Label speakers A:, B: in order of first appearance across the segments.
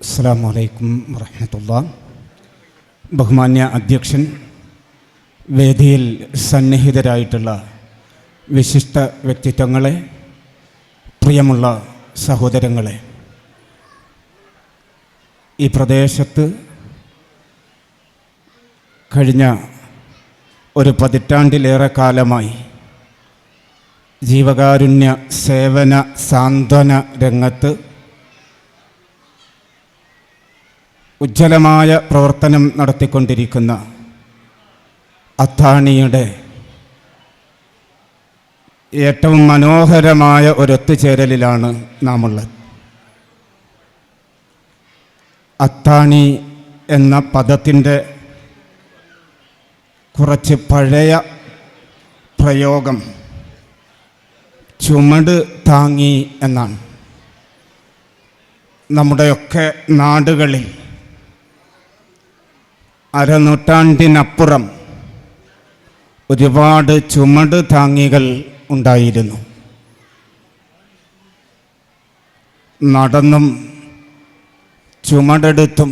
A: അസ്സാം വലൈക്കും വറഹമത്തുള്ള. ബഹുമാന്യ അധ്യക്ഷൻ വേദിയിൽ സന്നിഹിതരായിട്ടുള്ള വിശിഷ്ട വ്യക്തിത്വങ്ങളെ പ്രിയമുള്ള സഹോദരങ്ങളെ ഈ പ്രദേശത്ത് കഴിഞ്ഞ ഒരു പതിറ്റാണ്ടിലേറെ കാലമായി ജീവകാരുണ്യ സേവന സാന്ത്വന രംഗത്ത് ഉജ്ജ്വലമായ പ്രവർത്തനം നടത്തിക്കൊണ്ടിരിക്കുന്ന അത്താണിയുടെ ഏറ്റവും മനോഹരമായ ഒരൊത്തുചേരലിലാണ് നാം ഉള്ളത് അത്താണി എന്ന പദത്തിന്റെ കുറച്ച് പഴയ പ്രയോഗം ചുമട് താങ്ങി എന്നാണ്. നമ്മുടെയൊക്കെ നാടുകളിൽ അരനൂറ്റാണ്ടിനപ്പുറം ഒരുപാട് ചുമട് താങ്ങികൾ ഉണ്ടായിരുന്നു. നടന്നും ചുമടെടുത്തും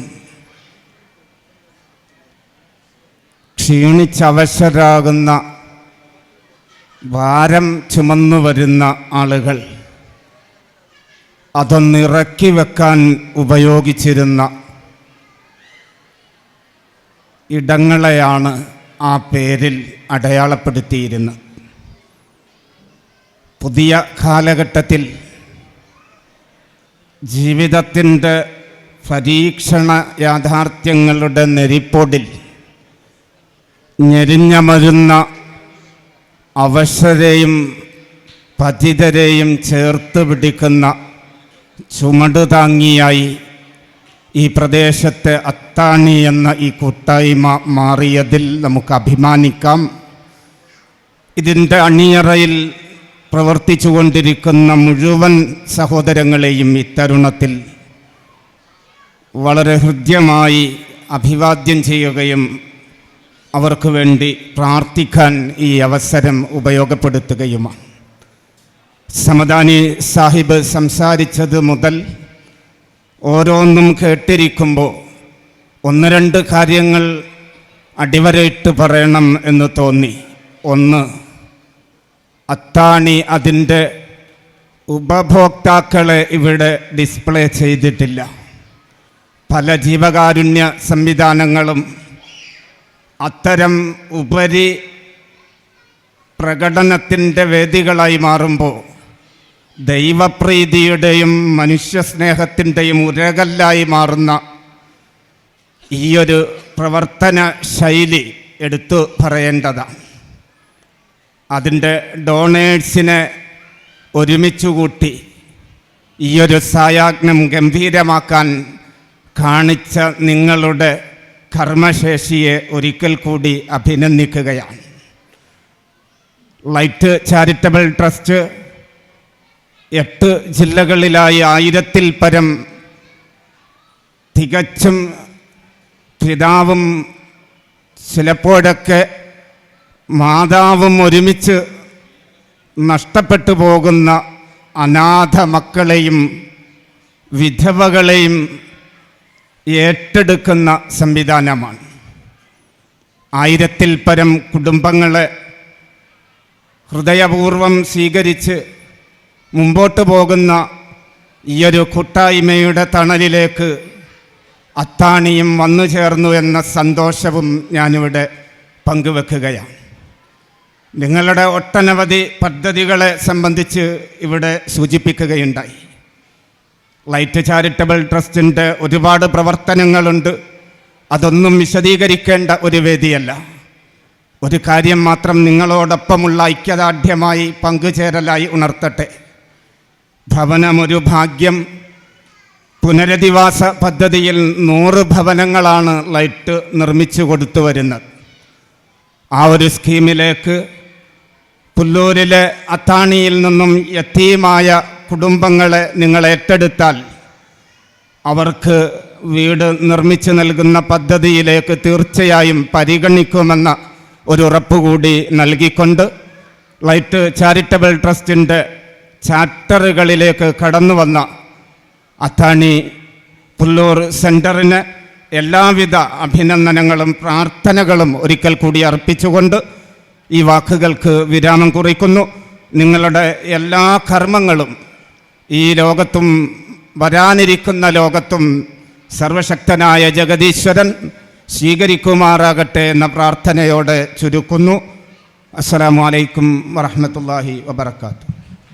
A: ക്ഷീണിച്ചവശരാകുന്ന ഭാരം ചുമന്നു വരുന്ന ആളുകൾ അതൊന്നിറക്കി വെക്കാൻ ഉപയോഗിച്ചിരുന്ന ഇടങ്ങളെയാണ് ആ പേരിൽ അടയാളപ്പെടുത്തിയിരുന്നത്. പുതിയ കാലഘട്ടത്തിൽ ജീവിതത്തിന്റെ പരീക്ഷണ യാഥാർത്ഥ്യങ്ങളുടെ നെരിപ്പൊടിൽ ഞെരിഞ്ഞമരുന്ന അവശരെയും പതിതരെയും ചേർത്ത് പിടിക്കുന്ന ചുമടുതാങ്ങിയായി ഈ പ്രദേശത്തെ അത്താണി എന്ന ഈ കൂട്ടായ്മ മാറിയതിൽ നമുക്ക് അഭിമാനിക്കാം. ഇതിന്റെ അണിയറയിൽ പ്രവർത്തിച്ചു കൊണ്ടിരിക്കുന്ന മുഴുവൻ സഹോദരങ്ങളെയും ഇത്തരുണത്തിൽ വളരെ ഹൃദ്യമായി അഭിവാദ്യം ചെയ്യുകയും അവർക്ക് വേണ്ടി പ്രാർത്ഥിക്കാൻ ഈ അവസരം ഉപയോഗപ്പെടുത്തുകയുമാണ്. സമദാനി സാഹിബ് സംസാരിച്ചത് മുതൽ ഓരോന്നും കേട്ടിരിക്കുമ്പോൾ ഒന്ന് രണ്ട് കാര്യങ്ങൾ അടിവരയിട്ട് പറയണം എന്ന് തോന്നി. ഒന്ന് അത്താണി അതിന്റെ ഉപഭോക്താക്കളെ ഇവിടെ ഡിസ്പ്ലേ ചെയ്തിട്ടില്ല. പല ജീവകാരുണ്യ സംവിധാനങ്ങളും അത്തരം ഉപരി പ്രകടനത്തിന്റെ വേദികളായി മാറുമ്പോൾ ദൈവപ്രീതിയുടെയും മനുഷ്യസ്നേഹത്തിന്റെയും ഉരകല്ലായി മാറുന്ന ഈയൊരു പ്രവർത്തന ശൈലി എടുത്തു പറയേണ്ടതാണ് അതിന്റെ ഡോണേഴ്സിനെ ഒരുമിച്ച് കൂട്ടി ഈയൊരു സായാജ്ഞം ഗംഭീരമാക്കാൻ കാണിച്ച നിങ്ങളുടെ കർമ്മശേഷിയെ ഒരിക്കൽ കൂടി അഭിനന്ദിക്കുകയാണ്. ലൈറ്റ് ചാരിറ്റബിൾ ട്രസ്റ്റ് എട്ട് ജില്ലകളിലായി ആയിരത്തിൽ പരം തികച്ചും പിതാവും ചിലപ്പോഴൊക്കെ മാതാവും ഒരുമിച്ച് നഷ്ടപ്പെട്ടു പോകുന്ന അനാഥ മക്കളെയും വിധവകളെയും ഏറ്റെടുക്കുന്ന സംവിധാനമാണ്. ആയിരത്തിൽ പരം കുടുംബങ്ങളെ ഹൃദയപൂർവം സ്വീകരിച്ച് മുമ്പോട്ട് പോകുന്ന ഈയൊരു കൂട്ടായ്മയുടെ തണലിലേക്ക് അത്താണിയും വന്നു ചേർന്നു എന്ന സന്തോഷവും ഞാനിവിടെ പങ്കുവെക്കുകയാണ്. നിങ്ങളുടെ ഒട്ടനവധി പദ്ധതികളെ സംബന്ധിച്ച് ഇവിടെ സൂചിപ്പിക്കുകയുണ്ടായി. ലൈറ്റ് ചാരിറ്റബിൾ ട്രസ്റ്റിന്റെ ഒരുപാട് പ്രവർത്തനങ്ങളുണ്ട്. അതൊന്നും വിശദീകരിക്കേണ്ട ഒരു വേദിയല്ല. ഒരു കാര്യം മാത്രം നിങ്ങളോടൊപ്പമുള്ള ഐക്യദാർഢ്യമായി പങ്കുചേരലായി ഉണർത്തട്ടെ. ഭവനമൊരു ഭാഗ്യം. പുനരധിവാസ പദ്ധതിയിൽ നൂറ് ഭവനങ്ങളാണ് ലൈറ്റ് നിർമ്മിച്ചു കൊടുത്തു വരുന്നത്. ആ ഒരു സ്കീമിലേക്ക് പുല്ലൂരിലെ അത്താണിയിൽ നിന്നും യത്തീമായ കുടുംബങ്ങളെ നിങ്ങൾ ഏറ്റെടുത്താൽ അവർക്ക് വീട് നിർമ്മിച്ചു നൽകുന്ന പദ്ധതിയിലേക്ക് തീർച്ചയായും പരിഗണിക്കുമെന്ന ഒരു ഉറപ്പ് കൂടി നൽകിക്കൊണ്ട് ലൈറ്റ് ചാരിറ്റബിൾ ട്രസ്റ്റിന്റെ ചാപ്റ്ററുകളിലേക്ക് കടന്നു വന്ന അത്താണി പുല്ലൂർ സെന്ററിന് എല്ലാവിധ അഭിനന്ദനങ്ങളും പ്രാർത്ഥനകളും ഒരിക്കൽ കൂടി അർപ്പിച്ചുകൊണ്ട് ഈ വാക്കുകൾക്ക് വിരാമം കുറിക്കുന്നു. നിങ്ങളുടെ എല്ലാ കർമ്മങ്ങളും ഈ ലോകത്തും വരാനിരിക്കുന്ന ലോകത്തും സർവശക്തനായ ജഗദീശ്വരൻ സ്വീകരിക്കുമാറാകട്ടെ എന്ന പ്രാർത്ഥനയോടെ ചുരുക്കുന്നു. അസ്സാം വലൈക്കും വറഹ്മത്തുള്ളാഹി വബർക്കാത്തു